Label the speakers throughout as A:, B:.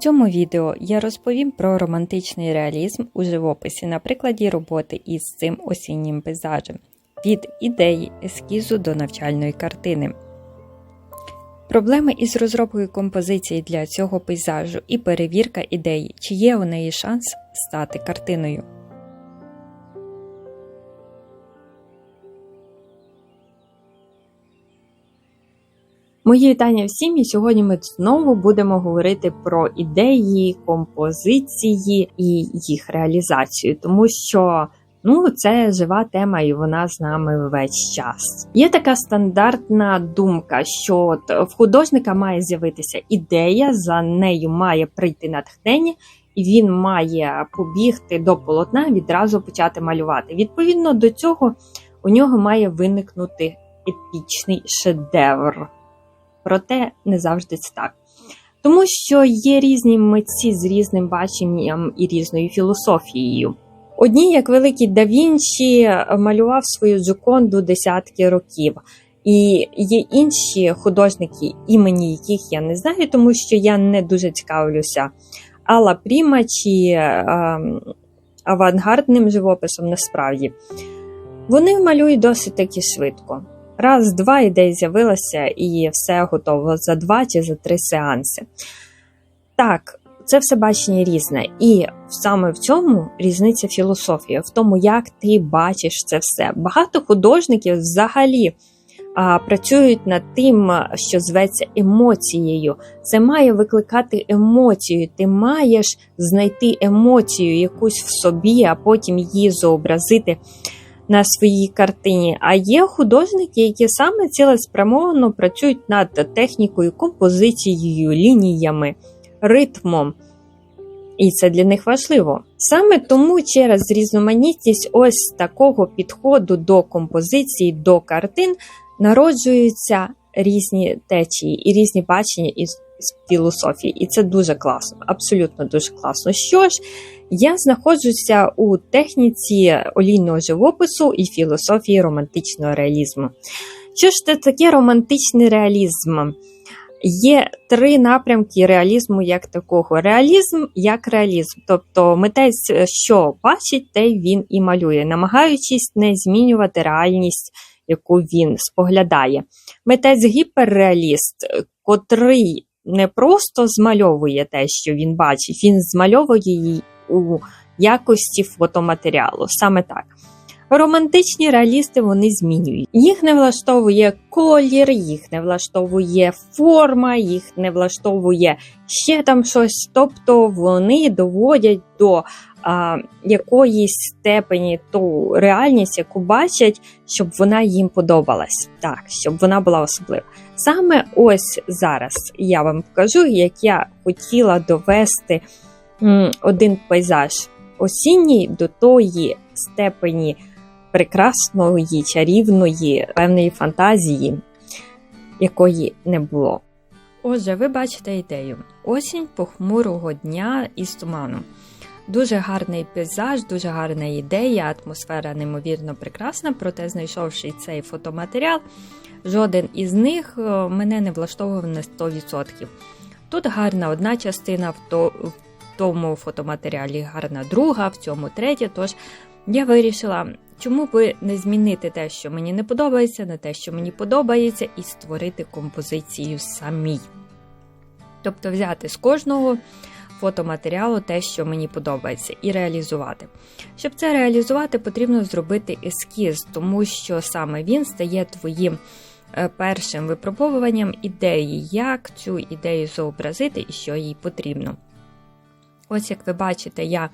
A: Цьому відео я розповім про романтичний реалізм у живописі на прикладі роботи із цим осіннім пейзажем від ідеї ескізу до навчальної картини. Проблеми із розробкою композиції для цього пейзажу і перевірка ідеї, чи є у неї шанс стати картиною. Мої вітання всім, і сьогодні ми знову будемо говорити про ідеї, композиції і їх реалізацію, тому що ну це жива тема, і вона з нами весь час. Є така стандартна думка, що от в художника має з'явитися ідея, за нею має прийти натхнення. І він має побігти до полотна, відразу почати малювати. Відповідно до цього, у нього має виникнути епічний шедевр. Проте не завжди це так. Тому що є різні митці з різним баченням і різною філософією. Одні, як великий да Вінчі, малював свою Джоконду десятки років. І є інші художники, імені яких я не знаю, тому що я не дуже цікавлюся Алла Пріма чи е, авангардним живописом насправді. Вони малюють досить таки швидко. Раз, два ідеї з'явилася, і все готово за два чи за три сеанси. Так, це все бачення різне. І саме в цьому різниця філософії, в тому, як ти бачиш це все. Багато художників взагалі а, працюють над тим, що зветься емоцією. Це має викликати емоцію. Ти маєш знайти емоцію якусь в собі, а потім її зобразити на своїй картині. А є художники, які саме цілеспрямовано працюють над технікою, композицією, лініями, ритмом. І це для них важливо. Саме тому через різноманітність ось такого підходу до композиції, до картин народжуються різні течії і різні бачення філософії. І це дуже класно, абсолютно дуже класно. Що ж, я знаходжуся у техніці олійного живопису і філософії романтичного реалізму. Що ж це таке романтичний реалізм? Є три напрямки реалізму як такого. Реалізм як реалізм. Тобто митець, що бачить, те він і малює, намагаючись не змінювати реальність, яку він споглядає. Митець гіперреаліст, котрий не просто змальовує те, що він бачить, він змальовує її у якості фотоматеріалу. Саме так. Романтичні реалісти вони змінюють. Їх не влаштовує колір, їх не влаштовує форма, їх не влаштовує ще там щось. Тобто вони доводять до а, якоїсь степені ту реальність, яку бачать, щоб вона їм подобалась, так, щоб вона була особлива. Саме ось зараз я вам покажу, як я хотіла довести м, один пейзаж осінній до тої степені прекрасної, чарівної, певної фантазії, якої не було. Отже, ви бачите ідею: осінь похмурого дня із туманом. Дуже гарний пейзаж, дуже гарна ідея, атмосфера неймовірно прекрасна, проте, знайшовши цей фотоматеріал, жоден із них е, мене не влаштовував на 100%. Тут гарна одна частина, в тому фотоматеріалі гарна друга, в цьому третя. Тож я вирішила, чому би не змінити те, що мені не подобається, на те, що мені подобається, і створити композицію самій. Тобто взяти з кожного фотоматеріалу те, що мені подобається, і реалізувати. Щоб це реалізувати, потрібно зробити ескіз, тому що саме він стає твоїм е, першим випробовуванням ідеї, як цю ідею зобразити і що їй потрібно. Ось, як ви бачите, я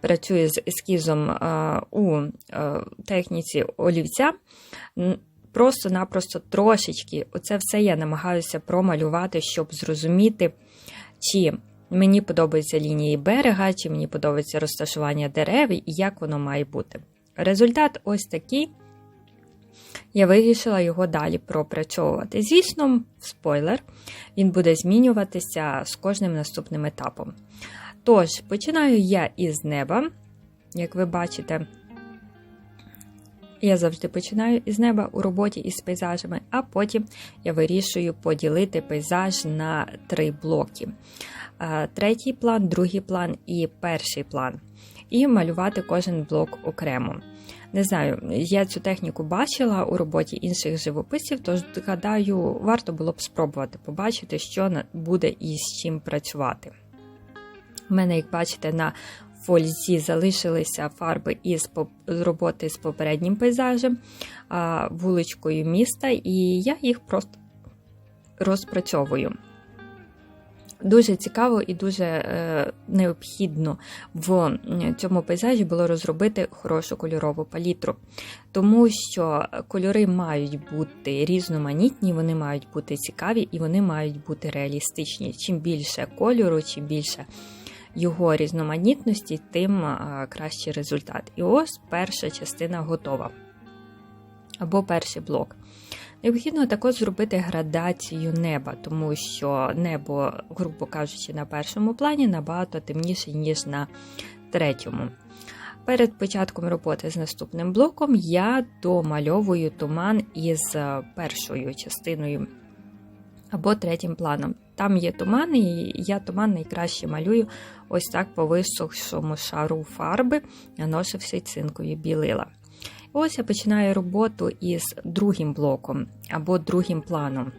A: працюю з ескізом е, у е, техніці олівця. Просто-напросто трошечки оце все я намагаюся промалювати, щоб зрозуміти, чи Мені подобаються лінії берега, чи мені подобається розташування дерев і як воно має бути. Результат ось такий. Я вирішила його далі пропрацьовувати. Звісно, спойлер, він буде змінюватися з кожним наступним етапом. Тож, починаю я із неба, як ви бачите, Я завжди починаю із неба у роботі із пейзажами, а потім я вирішую поділити пейзаж на три блоки: третій план, другий план і перший план. І малювати кожен блок окремо. Не знаю, я цю техніку бачила у роботі інших живописів, тож гадаю, варто було б спробувати побачити, що буде і з чим працювати. У мене, як бачите, на фользі залишилися фарби із роботи з попереднім пейзажем, вуличкою міста, і я їх просто розпрацьовую. Дуже цікаво і дуже е, необхідно в цьому пейзажі було розробити хорошу кольорову палітру, тому що кольори мають бути різноманітні, вони мають бути цікаві і вони мають бути реалістичні. Чим більше кольору, чим більше його різноманітності, тим е, кращий результат. І ось перша частина готова. Або перший блок. Необхідно також зробити градацію неба, тому що небо, грубо кажучи, на першому плані набагато темніше, ніж на третьому. Перед початком роботи з наступним блоком я домальовую туман із е, першою частиною або третім планом. Там є туман, і я туман найкраще малюю ось так по висохшому шару фарби, наносивши цинкою білила. Ось я починаю роботу із другим блоком або другим планом.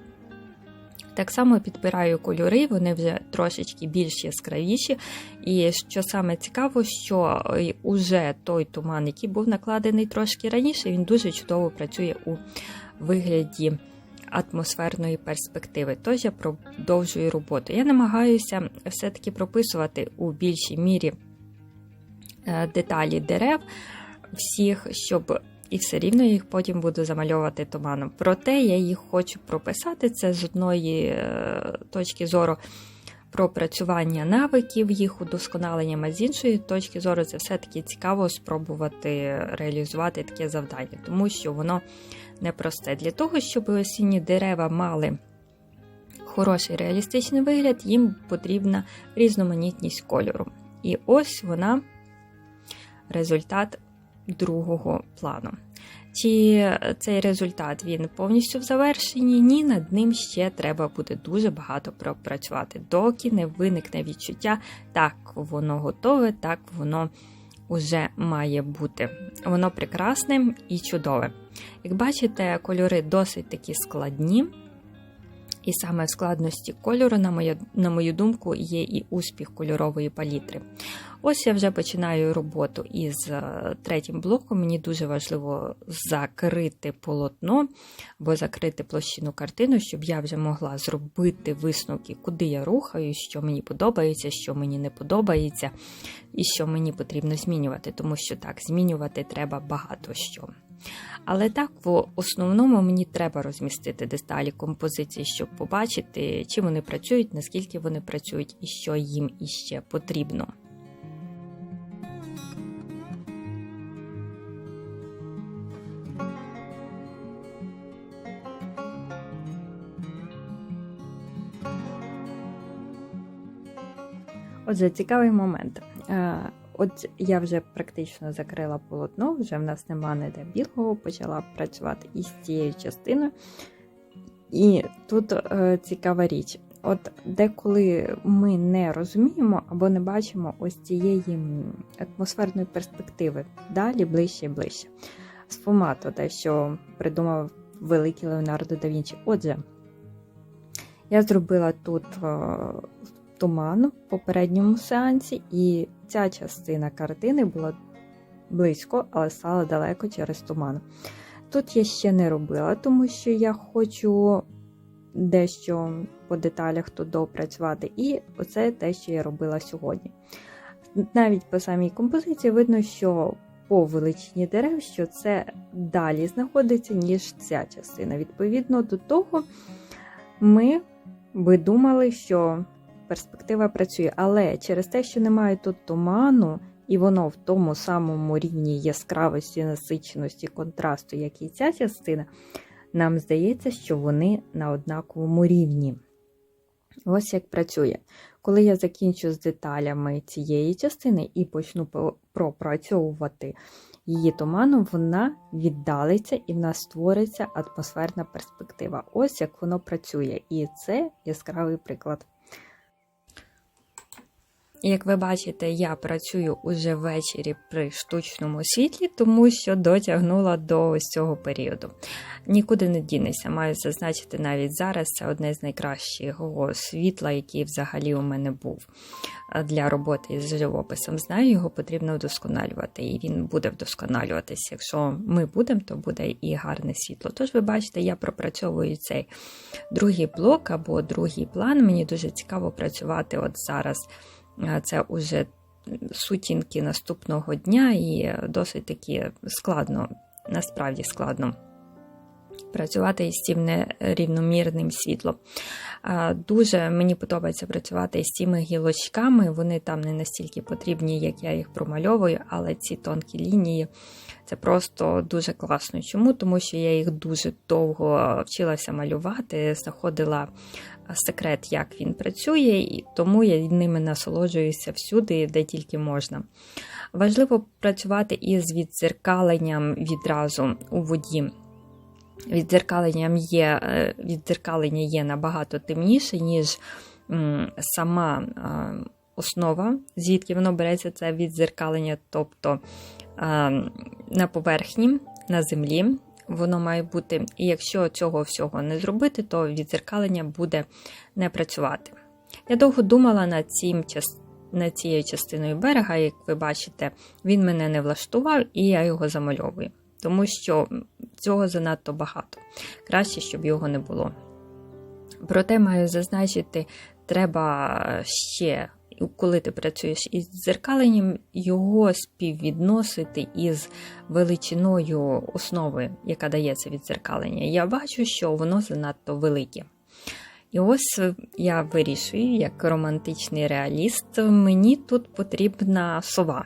A: Так само підбираю кольори, вони вже трошечки більш яскравіші. І що саме цікаво, що е, уже той туман, який був накладений трошки раніше, він дуже чудово працює у вигляді атмосферної перспективи. Тож я продовжую роботу. Я намагаюся все-таки прописувати у більшій мірі е, деталі дерев всіх, щоб і все рівно їх потім буду замальовувати туманом. Проте я їх хочу прописати це з одної е, точки зору пропрацювання навиків, їх удосконаленням, а з іншої точки зору це все-таки цікаво спробувати реалізувати таке завдання, тому що воно непросте. Для того, щоб осінні дерева мали хороший реалістичний вигляд, їм потрібна різноманітність кольору. І ось вона результат другого плану. Чи цей результат він повністю в завершенні? Ні, над ним ще треба буде дуже багато пропрацювати, доки не виникне відчуття, так воно готове, так воно уже має бути. Воно прекрасне і чудове. Як бачите, кольори досить такі складні. І саме в складності кольору, на мою, на мою думку, є і успіх кольорової палітри. Ось я вже починаю роботу із е, третім блоком. Мені дуже важливо закрити полотно або закрити площину картину, щоб я вже могла зробити висновки, куди я рухаюсь, що мені подобається, що мені не подобається, і що мені потрібно змінювати, тому що так, змінювати треба багато що. Але так, в основному мені треба розмістити деталі композиції, щоб побачити, чи вони працюють, наскільки вони працюють і що їм іще потрібно. Отже, цікавий момент. Е, От я вже практично закрила полотно, вже в нас нема ніде білого, почала працювати із цією частиною. І тут е, цікава річ. От деколи ми не розуміємо або не бачимо ось цієї атмосферної перспективи далі, ближче і ближче. Сфумато, те, що придумав великий Леонардо да Вінчі. Отже, я зробила тут е, туман в попередньому сеансі, і ця частина картини була близько, але стала далеко через туман. Тут я ще не робила, тому що я хочу дещо по деталях тут допрацювати. І оце те, що я робила сьогодні. Навіть по самій композиції видно, що по величині дерев, що це далі знаходиться, ніж ця частина. Відповідно до того, ми би думали, що перспектива працює, але через те, що немає тут туману, і воно в тому самому рівні яскравості, насиченості, контрасту, як і ця частина, нам здається, що вони на однаковому рівні. Ось як працює. Коли я закінчу з деталями цієї частини і почну пропрацьовувати її туману, вона віддалиться і в нас створиться атмосферна перспектива. Ось як воно працює. І це яскравий приклад. Як ви бачите, я працюю уже ввечері при штучному світлі, тому що дотягнула до ось цього періоду. Нікуди не дінеся, маю зазначити навіть зараз це одне з найкращого світла, який взагалі у мене був для роботи з живописом. Знаю, його потрібно вдосконалювати, і він буде вдосконалюватися. Якщо ми будемо, то буде і гарне світло. Тож, ви бачите, я пропрацьовую цей другий блок або другий план. Мені дуже цікаво працювати от зараз. Це уже сутінки наступного дня, і досить таки складно, насправді складно працювати із цим нерівномірним світлом. Дуже мені подобається працювати з цими гілочками, вони там не настільки потрібні, як я їх промальовую, але ці тонкі лінії це просто дуже класно. Чому? Тому що я їх дуже довго вчилася малювати, знаходила секрет, як він працює, і тому я ними насолоджуюся всюди, де тільки можна. Важливо працювати із відзеркаленням відразу у воді. Відзеркаленням є, е, Відзеркалення є набагато темніше, ніж сама основа, звідки воно береться це відзеркалення, тобто на поверхні, на землі воно має бути. І якщо цього всього не зробити, то відзеркалення буде не працювати. Я довго думала над цим над цією частиною берега, як ви бачите, він мене не влаштував, і я його замальовую. Тому що цього занадто багато. Краще, щоб його не було. Проте маю зазначити, треба ще коли ти працюєш із дзеркаленням, його співвідносити із величиною основи, яка дається від дзеркалення. Я бачу, що воно занадто велике. І ось я вирішую, як романтичний реаліст, мені тут потрібна сова.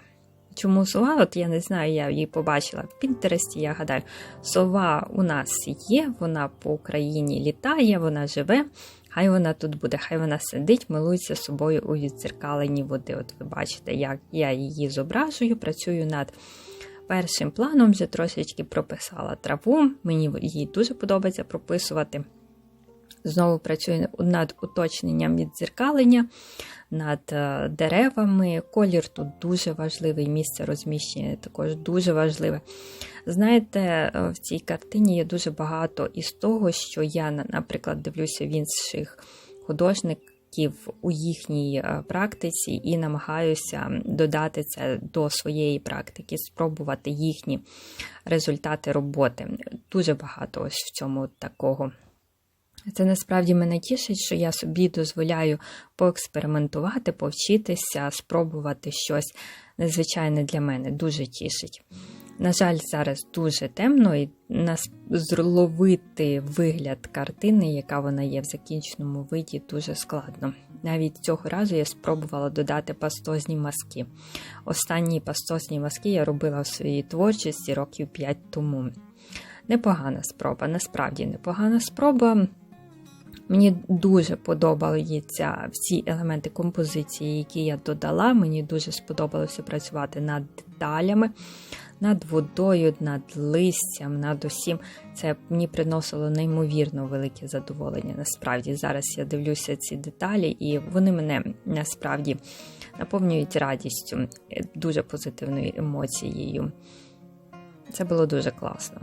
A: Чому сова? От я не знаю, я її побачила в Пінтересті, я гадаю, сова у нас є, вона по Україні літає, вона живе. Хай вона тут буде, хай вона сидить, милується собою у відзеркаленні води. От ви бачите, як я її зображую, працюю над першим планом, вже трошечки прописала траву. Мені її дуже подобається прописувати. Знову працюю над уточненням відзеркалення, над е, деревами. Колір тут дуже важливий, місце розміщення також дуже важливе. Знаєте, е, в цій картині є дуже багато із того, що я, наприклад, дивлюся в інших художників у їхній е, практиці і намагаюся додати це до своєї практики, спробувати їхні результати роботи. Дуже багато ось в цьому такого. Це насправді мене тішить, що я собі дозволяю поекспериментувати, повчитися, спробувати щось незвичайне для мене. Дуже тішить. На жаль, зараз дуже темно, і нас зловити вигляд картини, яка вона є в закінченому виді, дуже складно. Навіть цього разу я спробувала додати пастозні маски. Останні пастозні маски я робила в своїй творчості років 5 тому. Непогана спроба, насправді непогана спроба. Мені дуже подобаються всі елементи композиції, які я додала. Мені дуже сподобалося працювати над деталями, над водою, над листям, над усім. Це мені приносило неймовірно велике задоволення. Насправді, зараз я дивлюся ці деталі, і вони мене насправді наповнюють радістю, дуже позитивною емоцією. Це було дуже класно.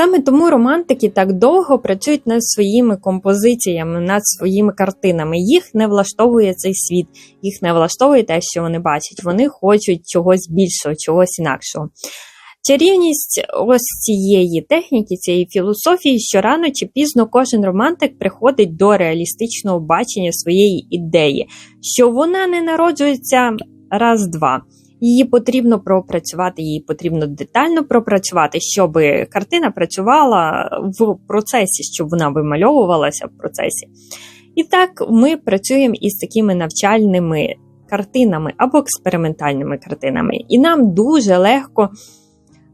A: Саме тому романтики так довго працюють над своїми композиціями, над своїми картинами. Їх не влаштовує цей світ, їх не влаштовує те, що вони бачать. Вони хочуть чогось більшого, чогось інакшого. Чарівність ось цієї техніки, цієї філософії, що рано чи пізно кожен романтик приходить до реалістичного бачення своєї ідеї, що вона не народжується раз-два. Її потрібно пропрацювати, її потрібно детально пропрацювати, щоб картина працювала в процесі, щоб вона вимальовувалася в процесі. І так ми працюємо із такими навчальними картинами або експериментальними картинами. І нам дуже легко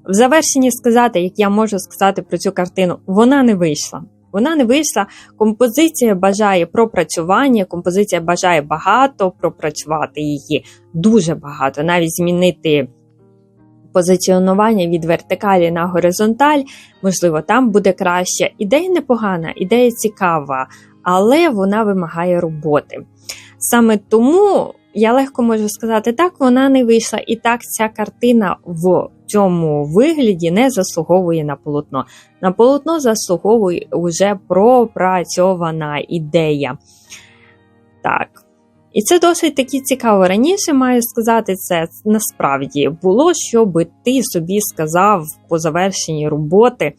A: в завершенні сказати, як я можу сказати про цю картину, вона не вийшла. Вона не вийшла. Композиція бажає пропрацювання, композиція бажає багато пропрацювати її, дуже багато, навіть змінити позиціонування від вертикалі на горизонталь, можливо, там буде краще. Ідея непогана, ідея цікава, але вона вимагає роботи. Саме тому я легко можу сказати, так вона не вийшла, і так ця картина в цьому вигляді не заслуговує на полотно. На полотно заслуговує вже пропрацьована ідея. Так. І це досить таки цікаво. Раніше маю сказати, це насправді було, щоб ти собі сказав по завершенні роботи.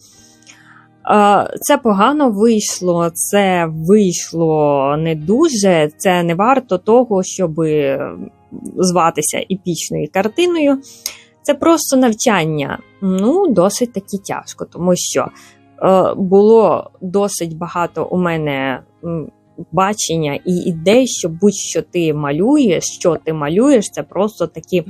A: Це погано вийшло, це вийшло не дуже, це не варто того, щоб зватися епічною картиною. Це просто навчання. Ну, досить таки тяжко, тому що е, було досить багато у мене бачення і ідей, що будь-що ти малюєш, що ти малюєш, це просто такі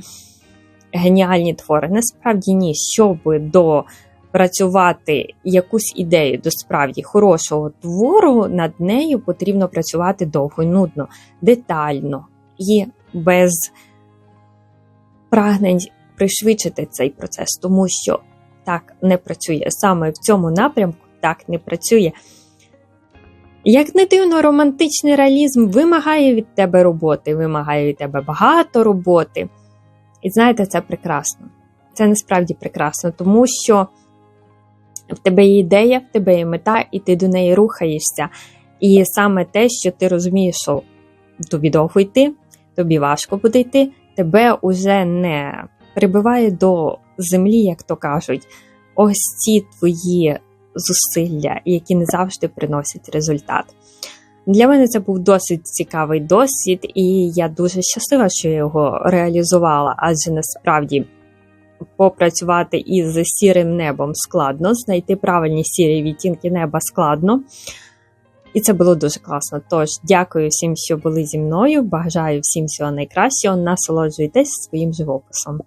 A: геніальні твори. Насправді ні, щоб до працювати якусь ідею до справді хорошого твору, над нею потрібно працювати довго, нудно, детально і без прагнень пришвидшити цей процес, тому що так не працює. Саме в цьому напрямку так не працює. Як не дивно, романтичний реалізм вимагає від тебе роботи, вимагає від тебе багато роботи. І знаєте, це прекрасно. Це насправді прекрасно, тому що в тебе є ідея, в тебе є мета, і ти до неї рухаєшся. І саме те, що ти розумієш, що тобі довго йти, тобі важко буде йти, тебе уже не прибиває до землі, як то кажуть, ось ці твої зусилля, які не завжди приносять результат. Для мене це був досить цікавий досвід, і я дуже щаслива, що я його реалізувала, адже насправді попрацювати із сірим небом складно, знайти правильні сірі відтінки неба складно. І це було дуже класно. Тож, дякую всім, що були зі мною. Бажаю всім всього найкращого. Насолоджуйтесь своїм живописом.